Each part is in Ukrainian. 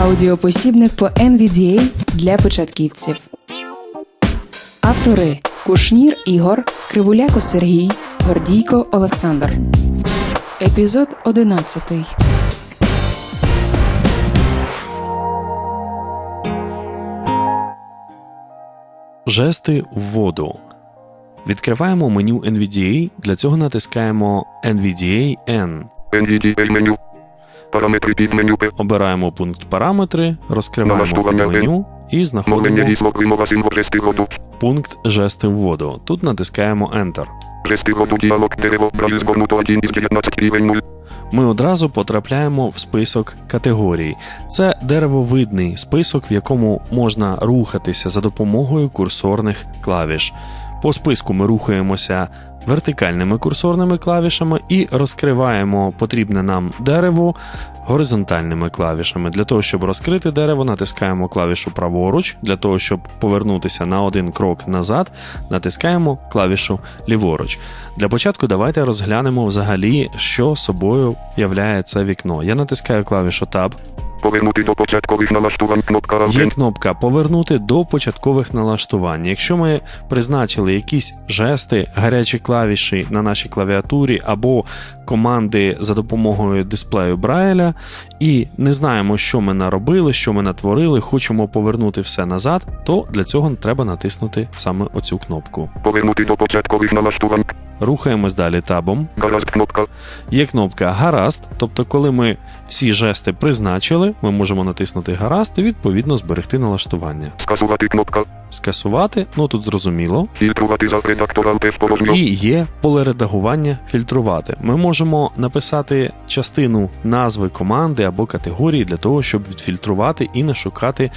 Аудіопосібник по NVDA для початківців. Автори Кушнір Ігор, Кривуляко Сергій, Гордійко Олександр. Епізод 11. Жести в воду. Відкриваємо меню NVDA. Для цього натискаємо NVDA N. NVDA меню. Параметри під меню П. Обираємо пункт параметри, розкриваємо меню і знаходимо пункт жести воду. Тут натискаємо Enter. Жести воду діалог дерево брайль згорнуто 1 із 19 рівень 0. Ми одразу потрапляємо в список категорій. Це деревовидний список, в якому можна рухатися за допомогою курсорних клавіш. По списку ми рухаємося вертикальними курсорними клавішами і розкриваємо потрібне нам дерево горизонтальними клавішами. Для того, щоб розкрити дерево, натискаємо клавішу праворуч. Для того, щоб повернутися на один крок назад, натискаємо клавішу ліворуч. Для початку давайте розглянемо взагалі, що собою являє це вікно. Я натискаю клавішу Tab. Повернути до початкових налаштувань кнопка Є кнопка Повернути до початкових налаштувань. Якщо ми призначили якісь жести, гарячі клавіші на нашій клавіатурі або команди за допомогою дисплею Брайля, і не знаємо, що ми наробили, що ми натворили, хочемо повернути все назад, то для цього треба натиснути саме оцю кнопку. Повернути до початкових налаштувань. Рухаємось далі табом. Гаразд кнопка. Є кнопка Гаразд, тобто, коли ми всі жести призначили, ми можемо натиснути Гаразд і відповідно зберегти налаштування. Скасувати кнопка. Скасувати, ну тут зрозуміло. Фільтрувати за редактором Т порожньо. І є поле редагування фільтрувати. Ми можемо написати частину назви команди або категорії для того, щоб відфільтрувати і не шукати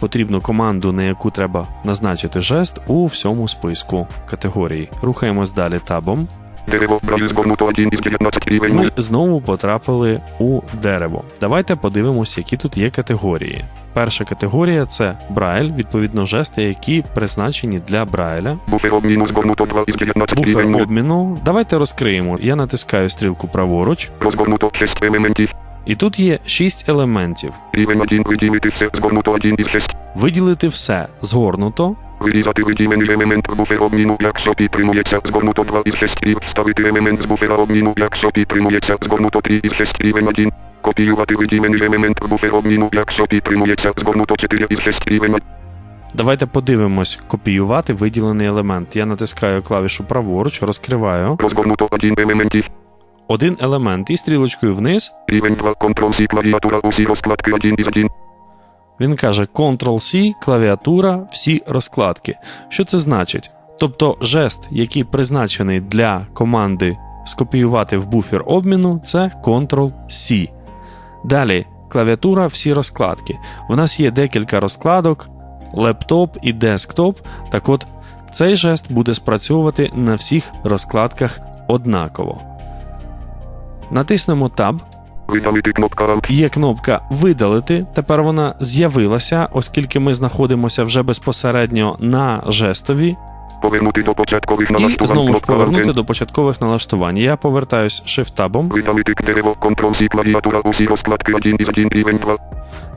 потрібну команду, на яку треба назначити жест у всьому списку категорій. Рухаємось далі табом. Дерево брайль згорнуто 1 із 19 рівень Ми знову потрапили у дерево. Давайте подивимося, які тут є категорії. Перша категорія це Брайль, відповідно, жести, які призначені для Брайля. Буфер обміну згорнуто 2 із 19 Буфер рівень 0. обміну. Давайте розкриємо. Я натискаю стрілку праворуч, Розгорнуто 6 елементів. і тут є 6 елементів. Рівень 1 виділити все згорнуто 1 із 6. Виділити все згорнуто. Вирізати виділений елемент буфер обміну, якщо підтримується згорнуто 2 із 6 рів. Вставити елемент з буфера обміну, якщо підтримується згорнуто 3 із 6 рівень 1. Копіювати виділений елемент буфер обміну, якщо підтримується згорнуто 4 із 6 рівень 1. Давайте подивимось, копіювати виділений елемент. Я натискаю клавішу праворуч, розкриваю Розгорнуто 1 елементів. один елемент і стрілочкою вниз. Рівень 2. Ctrl-C клавіатура усі розкладки 1 із 1. Він каже Ctrl-C, клавіатура, всі розкладки. Що це значить? Тобто жест, який призначений для команди скопіювати в буфер обміну, це Ctrl-C. Далі клавіатура, всі розкладки. В нас є декілька розкладок, лептоп і десктоп. Так от, цей жест буде спрацьовувати на всіх розкладках однаково. Натиснемо Tab. Видалити кнопка. Є кнопка Видалити. Тепер вона з'явилася, оскільки ми знаходимося вже безпосередньо на жестові, Повернути до початкових і знову ж повернути до початкових налаштувань. Я повертаюсь Shift-табом. Видалити дерево. Ctrl-C клавіатура усі розкладки 1 із 1 рівень 2.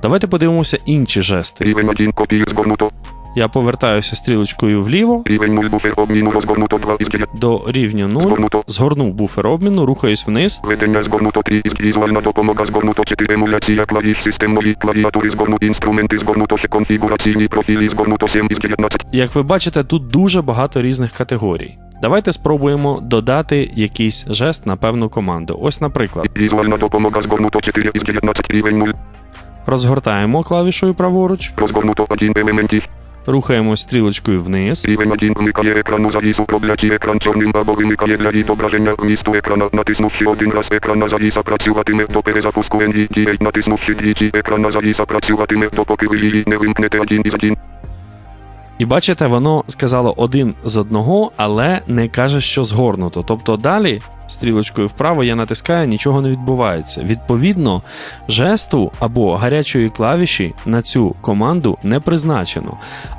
Давайте подивимося інші жести. Рівень 1 копію згорнуто. Я повертаюся стрілочкою вліво Рівень 0 буфер обміну розгорнуто 2 із 9. до рівня 0, Згорнуто. згорнув буфер обміну, рухаюсь вниз. Ведення згорнуто 3 із візуальна допомога згорнуто 4 емуляція клавіш системної клавіатури згорнуті інструменти згорнуто ще конфігураційні профілі згорнуто 7 із 19. Як ви бачите, тут дуже багато різних категорій. Давайте спробуємо додати якийсь жест на певну команду. Ось, наприклад, Візуальна допомога згорнуто 4 із 19 рівень 0. розгортаємо клавішою праворуч, Розгорнуто 1 елементів. Рухаємось стрілочкою вниз. Рівень 1 вмикає екрану завісу проблячий екран чорним або вимикає для відображення вмісту екрана. Натиснувши один раз екрана завіса працюватиме до перезапуску NVDA. Натиснувши двічі екрана завіса працюватиме допоки ви її не вимкнете 1 із 1. І бачите, воно сказало один з одного, але не каже, що згорнуто. Тобто далі. Стрілочкою вправо я натискаю, нічого не відбувається. Відповідно, жесту або гарячої клавіші на цю команду не призначено.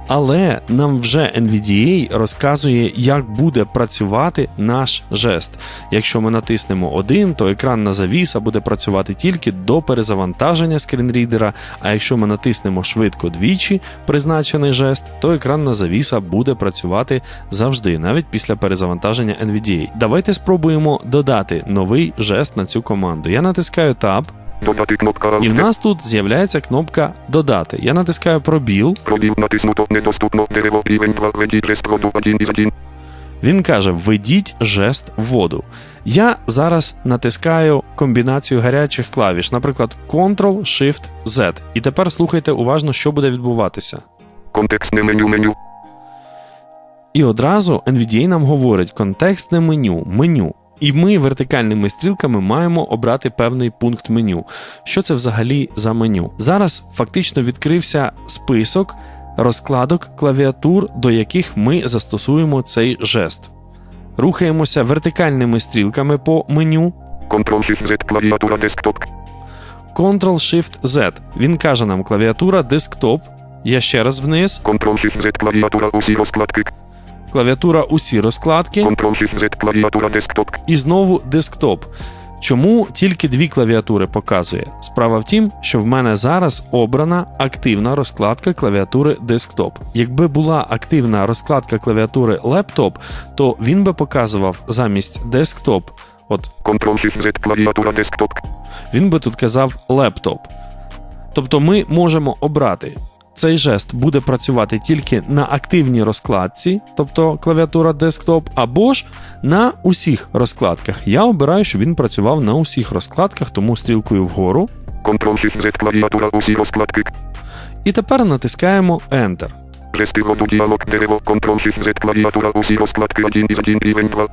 Але нам вже NVDA розказує, як буде працювати наш жест. Якщо ми натиснемо один, то екранна завіса буде працювати тільки до перезавантаження скрінрідера. А якщо ми натиснемо швидко двічі призначений жест, то екранна завіса буде працювати завжди, навіть після перезавантаження NVDA. Давайте спробуємо додати новий жест на цю команду. Я натискаю Tab, Додати кнопка і в нас тут з'являється кнопка Додати. Я натискаю пробіл. Пробіл натиснуто недоступно. Дерево рівень 2. Введіть жест роду 1 із 1. Він каже: введіть жест воду. Я зараз натискаю комбінацію гарячих клавіш, наприклад, Ctrl-Shift-Z. І тепер слухайте уважно, що буде відбуватися. Контекстне меню меню. І одразу NVDA нам говорить контекстне меню, меню. І ми вертикальними стрілками маємо обрати певний пункт меню. Що це взагалі за меню? Зараз фактично відкрився список розкладок клавіатур, до яких ми застосуємо цей жест. Рухаємося вертикальними стрілками по меню. Ctrl-Shift-Z клавіатура десктоп. Ctrl-Shift-Z. Він каже нам клавіатура десктоп. Я ще раз вниз. Ctrl-Shift-Z клавіатура усі розкладки. Клавіатура усі розкладки. Ctrl-Shift-Z клавіатура десктоп. і знову десктоп. Чому тільки дві клавіатури показує? Справа в тім, що в мене зараз обрана активна розкладка клавіатури десктоп. Якби була активна розкладка клавіатури лептоп, то він би показував замість десктоп, от Ctrl-Shift-Z клавіатура десктоп. він би тут казав лептоп. Тобто ми можемо обрати. Цей жест буде працювати тільки на активній розкладці, тобто клавіатура десктоп, або ж на усіх розкладках. Я обираю, щоб він працював на усіх розкладках, тому стрілкою вгору. Ctrl-Shift-Z клавіатура усі розкладки. І тепер натискаємо Enter. Жести роду діалог дерево. Ctrl-Shift-Z клавіатура усі розкладки 1 із 1 рівень 2.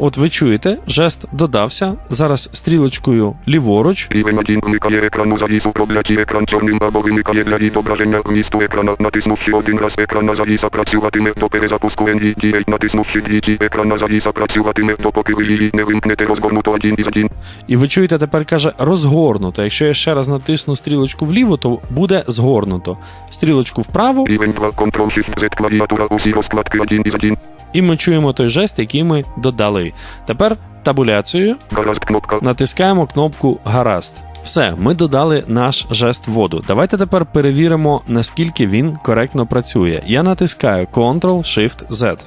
От ви чуєте, жест додався. Зараз стрілочкою ліворуч. Рівень 1 вмикає екрану завісу проблячі екран чорним або вимикає для відображення вмісту екрана. Натиснувши один раз екранна завіса працюватиме до перезапуску NVDA. Натиснувши двічі екранна завіса працюватиме допоки ви її не вимкнете розгорнуто 1 із 1. І ви чуєте, тепер каже розгорнуто. Якщо я ще раз натисну стрілочку вліво, то буде згорнуто. Стрілочку вправо, Рівень 2 Ctrl-Shift-Z клавіатура усі розкладки 1 із 1. І ми чуємо той жест, який ми додали. Тепер табуляцією натискаємо кнопку Гаразд. Все, ми додали наш жест вводу. Давайте тепер перевіримо, наскільки він коректно працює. Я натискаю Ctrl-Shift-Z.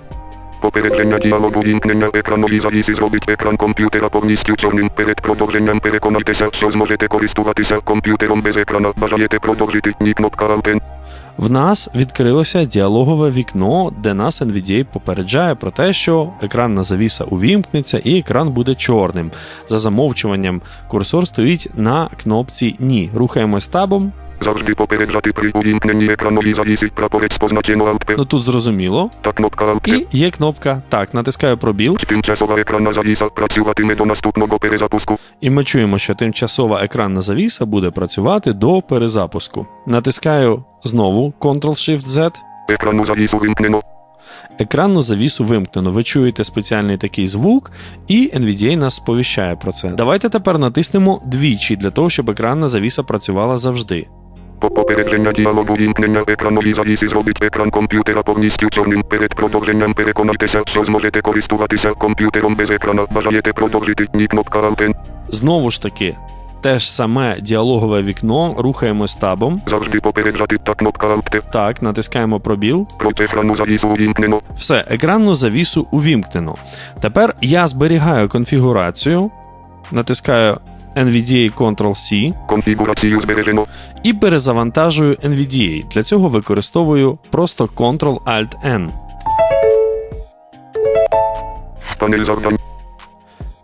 Попередження діалогу вімкнення екранові завіси зробить екран комп'ютера повністю чорним. Перед продовженням переконайтеся, що зможете користуватися комп'ютером без екрана. Бажаєте продовжити? Ні, кнопка Alt. В нас відкрилося діалогове вікно, де нас NVDA попереджає про те, що екранна завіса увімкнеться і екран буде чорним. За замовчуванням курсор стоїть на кнопці Ні. Рухаємось табом. Завжди попереджати при увімкненні екранові завіси. Прапорець позначено Alt. Ну тут зрозуміло. Та кнопка Alt. І є кнопка Так, натискаю пробіл, Тимчасова екранна завіса працюватиме до наступного перезапуску. і ми чуємо, що тимчасова екранна завіса буде працювати до перезапуску. Натискаю знову Ctrl-Shift-Z. Екранну завісу вимкнено. Екранну завісу вимкнено. Ви чуєте спеціальний такий звук, і NVDA нас сповіщає про це. Давайте тепер натиснемо двічі для того, щоб екранна завіса працювала завжди. По попередження діалогу вімкнення екранові завіси зробить екран комп'ютера повністю чорним. Перед продовженням переконайтеся, що зможете користуватися комп'ютером без екрана. Бажаєте продовжити? Ні, кнопка Alt. Знову ж таки, те ж саме діалогове вікно, рухаємось табом. Завжди попереджати та кнопка Alt. Так, натискаємо пробіл. Проти екранну завісу увімкнено. Все, екранну завісу увімкнено. Тепер я зберігаю конфігурацію, натискаю NVDA Ctrl-C Конфігурацію збережено. і перезавантажую NVDA. Для цього використовую просто Ctrl-Alt-N. Панель завдань.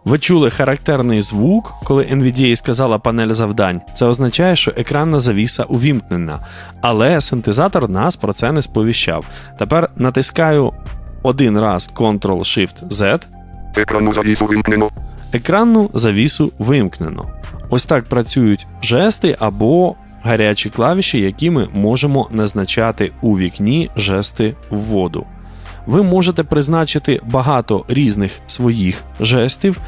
Ви чули характерний звук, коли NVDA сказала панель завдань. Це означає, що екранна завіса увімкнена. Але синтезатор нас про це не сповіщав. Тепер натискаю один раз Ctrl-Shift-Z, Екранну завісу вимкнено. Екранну завісу вимкнено. Ось так працюють жести або гарячі клавіші, які ми можемо назначати у вікні жести вводу. Ви можете призначити багато різних своїх жестів,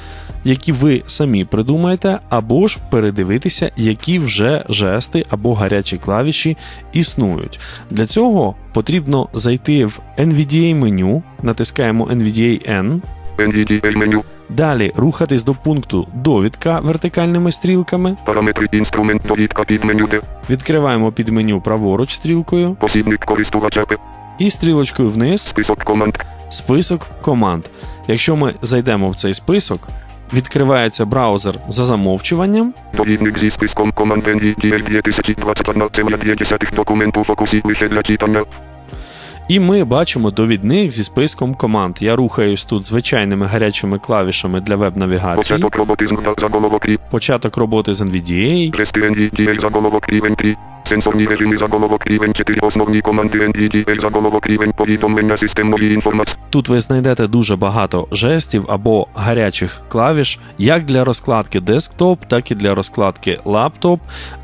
які ви самі придумаєте, або ж передивитися, які вже жести або гарячі клавіші існують. Для цього потрібно зайти в NVDA меню, натискаємо NVDA N, NVDA. Далі рухатись до пункту довідка вертикальними стрілками, Параметри інструмент довідка під меню Д. відкриваємо під меню праворуч стрілкою Посібник користувача П. і стрілочкою вниз Список команд. список команд. Якщо ми зайдемо в цей список, відкривається браузер за замовчуванням, Довідник зі списком команд NVDA 2021 документу фокусі лише для читання. І ми бачимо довідник зі списком команд. Я рухаюсь тут звичайними гарячими клавішами для веб-навігації, Початок роботи з початок роботи з NVDA, Жести NVDA заголовок рівень 3. Сенсорні режими заголовок рівень 4. Основні команди NVDA заголовок рівень повідомлення системної інформації. Тут ви знайдете дуже багато жестів або гарячих клавіш, як для розкладки десктоп, так і для розкладки лаптоп,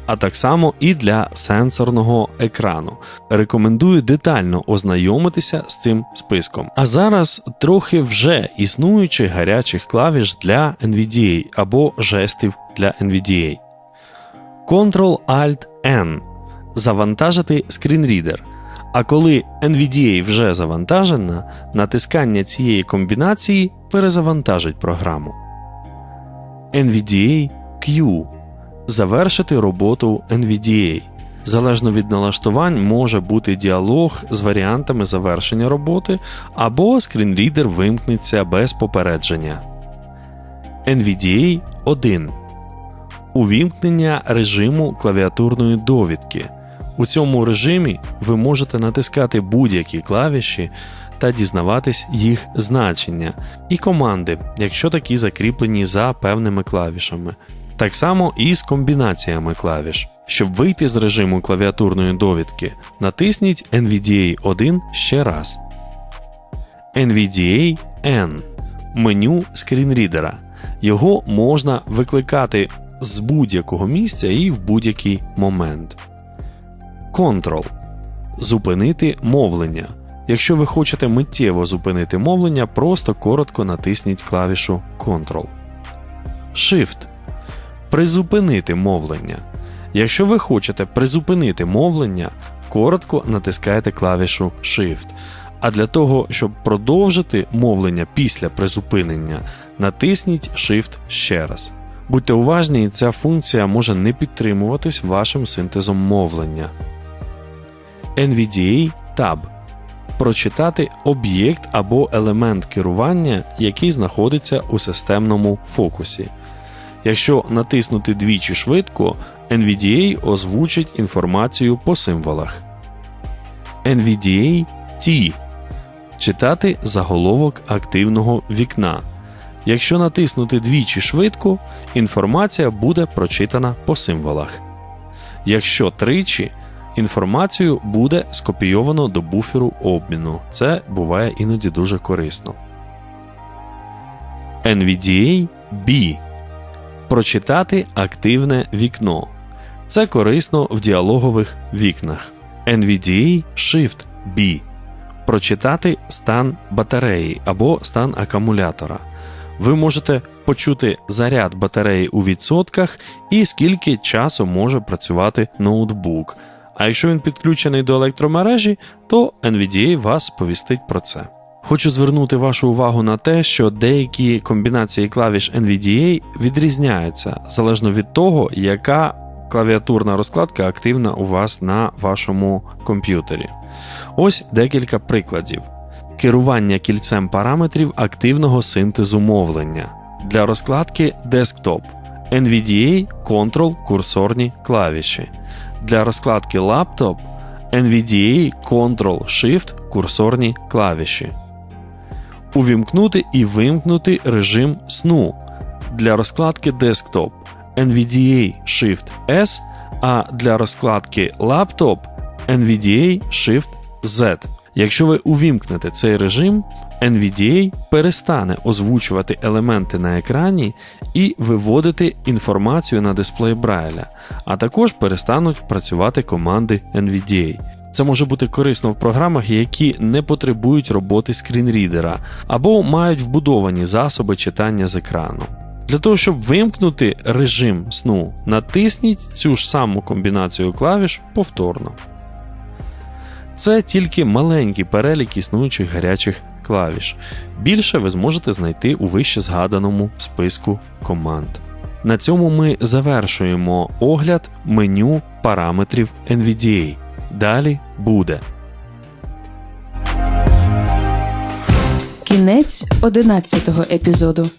а так само і для сенсорного екрану. Рекомендую детально ознайомитися з цим списком. А зараз трохи вже існуючих гарячих клавіш для NVDA або жестів для NVDA. Ctrl-Alt-N завантажити скрінрідер. А коли NVDA вже завантажена, натискання цієї комбінації перезавантажить програму. NVDA Q завершити роботу NVDA. Залежно від налаштувань може бути діалог з варіантами завершення роботи, або скрінрідер вимкнеться без попередження. NVDA 1 Увімкнення режиму клавіатурної довідки. У цьому режимі ви можете натискати будь-які клавіші та дізнаватись їх значення і команди, якщо такі закріплені за певними клавішами. Так само і з комбінаціями клавіш. Щоб вийти з режиму клавіатурної довідки, натисніть NVDA 1 ще раз. NVDA N меню скрінрідера. Його можна викликати з будь-якого місця і в будь-який момент. Ctrl Зупинити мовлення. Якщо ви хочете миттєво зупинити мовлення, просто коротко натисніть клавішу Ctrl. Shift Призупинити мовлення. Якщо ви хочете призупинити мовлення, коротко натискаєте клавішу Shift. А для того, щоб продовжити мовлення після призупинення, натисніть Shift ще раз. Будьте уважні, ця функція може не підтримуватись вашим синтезом мовлення. NVDA Tab Прочитати об'єкт або елемент керування, який знаходиться у системному фокусі. Якщо натиснути двічі швидко, NVDA озвучить інформацію по символах. NVDA T Читати заголовок активного вікна. Якщо натиснути двічі швидко, інформація буде прочитана по символах. Якщо тричі, інформацію буде скопійовано до буферу обміну. Це буває іноді дуже корисно. NVDA B Прочитати активне вікно. Це корисно в діалогових вікнах. NVDA Shift B Прочитати стан батареї або стан акумулятора. Ви можете почути заряд батареї у відсотках і скільки часу може працювати ноутбук. А якщо він підключений до електромережі, то NVDA вас сповістить про це. Хочу звернути вашу увагу на те, що деякі комбінації клавіш NVDA відрізняються залежно від того, яка клавіатурна розкладка активна у вас на вашому комп'ютері. Ось декілька прикладів. Керування кільцем параметрів активного синтезу мовлення для розкладки Desktop NVDA Control курсорні клавіші. Для розкладки Laptop NVDA Ctrl Shift курсорні клавіші. Увімкнути і вимкнути режим сну. Для розкладки Desktop NVDA Shift S, а для розкладки Laptop NVDA Shift Z. Якщо ви увімкнете цей режим, NVDA перестане озвучувати елементи на екрані і виводити інформацію на дисплей Брайля, а також перестануть працювати команди NVDA. Це може бути корисно в програмах, які не потребують роботи скрінрідера або мають вбудовані засоби читання з екрану. Для того, щоб вимкнути режим сну, натисніть цю ж саму комбінацію клавіш повторно. Це тільки маленький перелік існуючих гарячих клавіш. Більше ви зможете знайти у вище згаданому списку команд. На цьому ми завершуємо огляд меню параметрів NVDA. Далі буде. Кінець 11-го епізоду.